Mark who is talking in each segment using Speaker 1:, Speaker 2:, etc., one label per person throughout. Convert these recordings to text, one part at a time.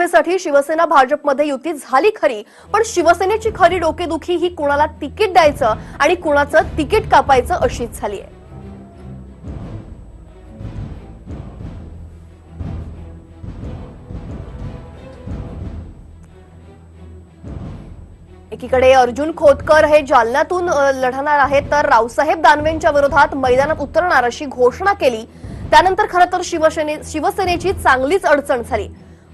Speaker 1: लोकसभेसाठी शिवसेना भाजपमध्ये युती झाली खरी पण शिवसेनेची खरी डोकेदुखी ही कुणाला तिकीट द्यायचं आणि कुणाचं तिकीट कापायचं अशीच झाली आहे एकीकडे अर्जुन खोतकर हे जालन्यातून लढणार आहेत तर रावसाहेब दानवेंच्या विरोधात मैदानात उतरणार अशी घोषणा केली. त्यानंतर खरं तर शिवसेने शिवसेनेची चांगलीच अडचण झाली.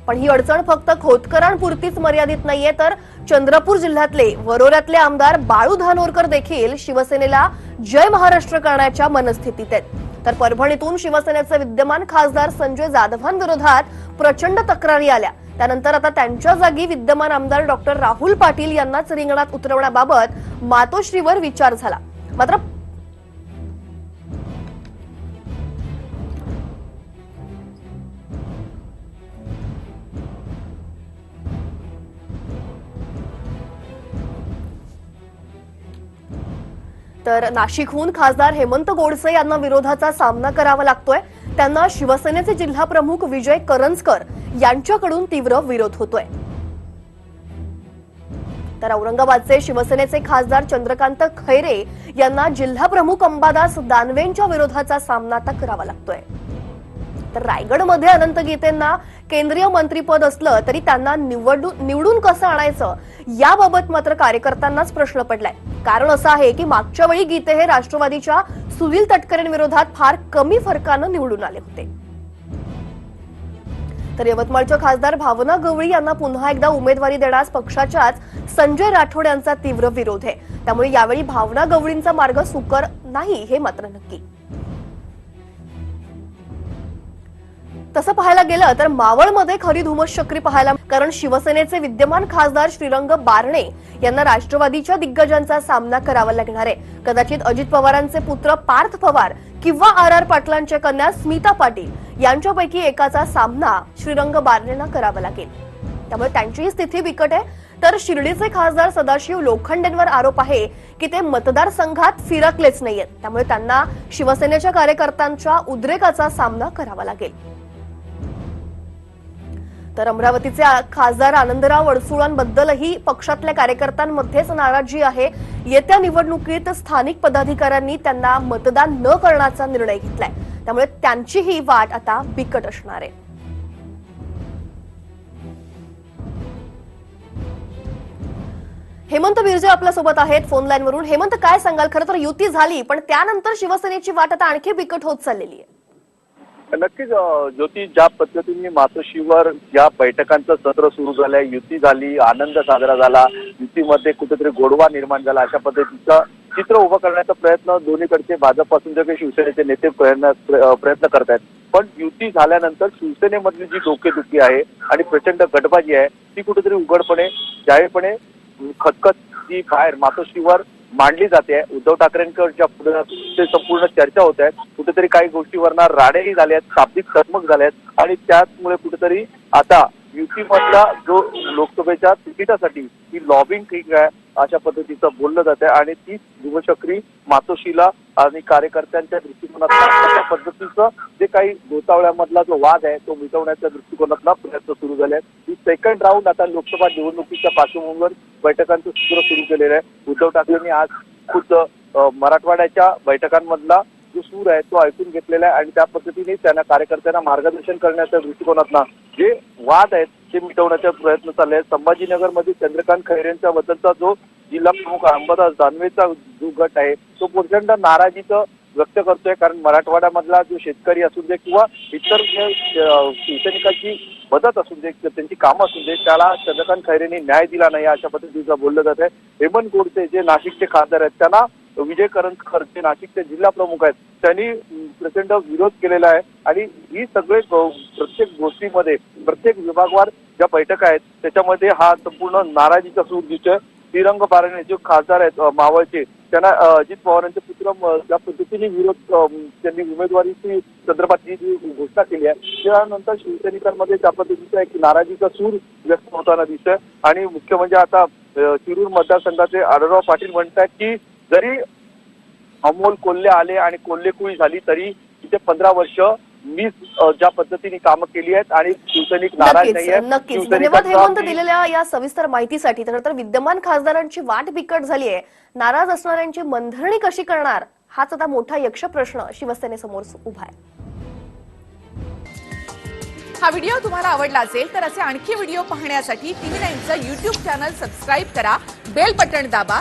Speaker 1: पण ही अडचण फक्त खोतकरांपुरतीच मर्यादित नाहीये तर चंद्रपूर जिल्ह्यातले वरोऱ्यातले आमदार बाळू धानोरकर देखील शिवसेनेला जय महाराष्ट्र करण्याच्या मनस्थितीत आहेत. तर परभणीतून शिवसेनेचे विद्यमान खासदार संजय जाधवांविरोधात प्रचंड तक्रारी आल्या. त्यानंतर आता त्यांच्या जागी विद्यमान आमदार डॉक्टर राहुल पाटील यांनाच रिंगणात उतरवण्याबाबत मातोश्रीवर विचार झाला. मात्र तर नाशिकहून खासदार हेमंत गोडसे यांना विरोधाचा सामना करावा लागतोय. त्यांना शिवसेनेचे जिल्हा प्रमुख विजय करंजकर यांच्याकडून तीव्र विरोध होतोय. तर औरंगाबादचे शिवसेनेचे खासदार चंद्रकांत खैरे यांना जिल्हा प्रमुख अंबादास दानवेंच्या विरोधाचा सामना आता करावा लागतोय. तर रायगडमध्ये अनंत गीतेंना केंद्रीय मंत्रीपद असलं तरी त्यांना निवडून निवडून कसं आणायचं? याबाबत मात्र कार्यकर्त्यांनाच प्रश्न पडलाय. कारण असं आहे की मागच्या वेळी गीते हे राष्ट्रवादीच्या सुनील तटकरेंविरोधात फार कमी फरकानं निवडून आले होते. तर यवतमाळच्या खासदार भावना गवळी यांना पुन्हा एकदा उमेदवारी देण्यास पक्षाच्याच संजय राठोड यांचा तीव्र विरोध आहे. त्यामुळे यावेळी भावना गवळींचा मार्ग सुकर नाही हे मात्र नक्की. तसं पाहायला गेलं तर मावळमध्ये खरी धुमस पाहायला कारण शिवसेनेचे विद्यमान खासदार श्रीरंग बारणे यांना राष्ट्रवादीच्या दिग्गजांचा सामना करावा लागणार आहे. कदाचित अजित पवारांचे पुत्र पार्थ पवार किंवा आर आर पाटलांच्या कन्या स्मिता पाटील यांच्यापैकी एकाचा सामना श्रीरंग बारणेंना करावा लागेल. त्यामुळे त्यांचीही स्थिती बिकट आहे. तर शिर्डीचे खासदार सदाशिव लोखंडेंवर आरोप आहे की ते मतदारसंघात फिरकलेच नाहीयेत. त्यामुळे त्यांना शिवसेनेच्या कार्यकर्त्यांच्या उद्रेकाचा सामना करावा लागेल. तर अमरावतीचे खासदार आनंदराव अडसुळांबद्दलही पक्षातल्या कार्यकर्त्यांमध्येच नाराजी आहे. येत्या निवडणुकीत स्थानिक पदाधिकाऱ्यांनी त्यांना मतदान न करण्याचा निर्णय घेतलाय. त्यामुळे त्यांची ही वाट आता बिकट असणार आहे. हेमंत बिर्जे आपल्यासोबत आहेत फोन लाईनवरून हेमंत काय सांगाल? खरं तर युती झाली पण त्यानंतर शिवसेनेची वाट आता आणखी बिकट होत चाललेली आहे.
Speaker 2: नक्कीच ज्योती ज्या पद्धतीने मातोश्रीवर या बैठकांचं सत्र सुरू झालंय युती झाली आनंद साजरा झाला युतीमध्ये कुठेतरी गोडवा निर्माण झाला अशा पद्धतीचं चित्र उभं करण्याचा प्रयत्न दोन्हीकडचे भाजपपासून जे काही शिवसेनेचे नेते प्रयत्न प्रयत्न करत आहेत पण युती झाल्यानंतर शिवसेनेमधली जी डोकेदुखी आहे आणि प्रचंड गटबाजी आहे ती कुठेतरी उघडपणे जाहीरपणे खतखत जी बाहेर मातोश्रीवर मांडली जाते. उद्धव ठाकरेंच्या पुढे ते संपूर्ण चर्चा होत आहे कुठेतरी काही गोष्टीवरना राडेही झाले आहेत शाब्दिक चकमक झाल्या आहेत आणि त्याचमुळे कुठेतरी आता युतीमधला जो लोकसभेच्या तिकिटासाठी ही लॉबिंग ठीक आहे अशा पद्धतीचं बोललं जात आहे आणि ती युवचक्री मातोशीला आणि कार्यकर्त्यांच्या दृष्टिकोनातून अशा पद्धतीचं जे काही गोतावळ्यामधला जो वाद आहे तो मिटवण्याच्या दृष्टिकोनातला प्रयत्न सुरू झाले आहे ही सेकंड राऊंड आता लोकसभा निवडणुकीच्या पार्श्वभूमीवर बैठकांचं सूत्र सुरू केलेलं आहे. उद्धव ठाकरेंनी आज खुद्द मराठवाड्याच्या बैठकांमधला जो सूर आहे तो ऐकून घेतलेला आहे आणि त्या पद्धतीने त्यांना कार्यकर्त्यांना मार्गदर्शन करण्याच्या दृष्टिकोनातनं जे वाद आहेत ते मिटवण्याचा प्रयत्न चालले आहेत. संभाजीनगरमध्ये चंद्रकांत खैरेंच्या बद्दलचा जो जिल्हा प्रमुख अंबादास दानवेचा जो गट आहे तो प्रचंड नाराजीचं व्यक्त करतोय. कारण मराठवाड्यामधला जो शेतकरी असू दे किंवा इतर जे शिवसैनिकांची मदत असू दे त्यांची कामं असू दे त्याला चंद्रकांत खैरेंनी न्याय दिला नाही अशा पद्धतीचं बोललं जात आहे हेमंत गोडसे जे नाशिकचे खासदार आहेत त्यांना विजय करंजकर जे नाशिकचे जिल्हा प्रमुख आहेत. त्यांनी प्रचंड विरोध केलेला आहे. आणि ही सगळे प्रत्येक गोष्टीमध्ये प्रत्येक विभागवार ज्या बैठका आहेत त्याच्यामध्ये हा संपूर्ण नाराजीचा सूर दिसतोय. तिरंग बारणे जे खासदार आहेत मावळचे त्यांना अजित पवारांचे पुत्र ज्या पद्धतीने विरोध त्यांनी उमेदवारीची संदर्भात ही जी घोषणा केली आहे त्यानंतर शिवसैनिकांमध्ये त्या पद्धतीचा एक नाराजीचा सूर व्यक्त होताना दिसतोय. आणि मुख्य म्हणजे आता शिरूर मतदारसंघाचे आढळराव पाटील म्हणतात की जरी अमोल कोल्हे आले आणि कोल्हेकुळी झाली तरी तिथे पंधरा वर्ष मी ज्या पद्धतीने कामं केली आहेत आणि शिवसैनिक नाराज
Speaker 1: नक्कीच
Speaker 2: नाही आहेत
Speaker 1: नक्कीच धन्यवाद हेमंत दिलेल्या या सविस्तर माहितीसाठी. तर तर विद्यमान खासदारांची वाट बिकट झाली आहे. नाराज असणाऱ्यांची मनधरणी कशी करणार? हाच आता मोठा यक्ष प्रश्न शिवसेनेसमोर उभा आहे.
Speaker 3: हा व्हिडिओ तुम्हाला आवडला असेल तर असे आणखी व्हिडिओ पाहण्यासाठी टीव्ही नाईनचं युट्यूब चॅनल सबस्क्राईब करा बेल बटण दाबा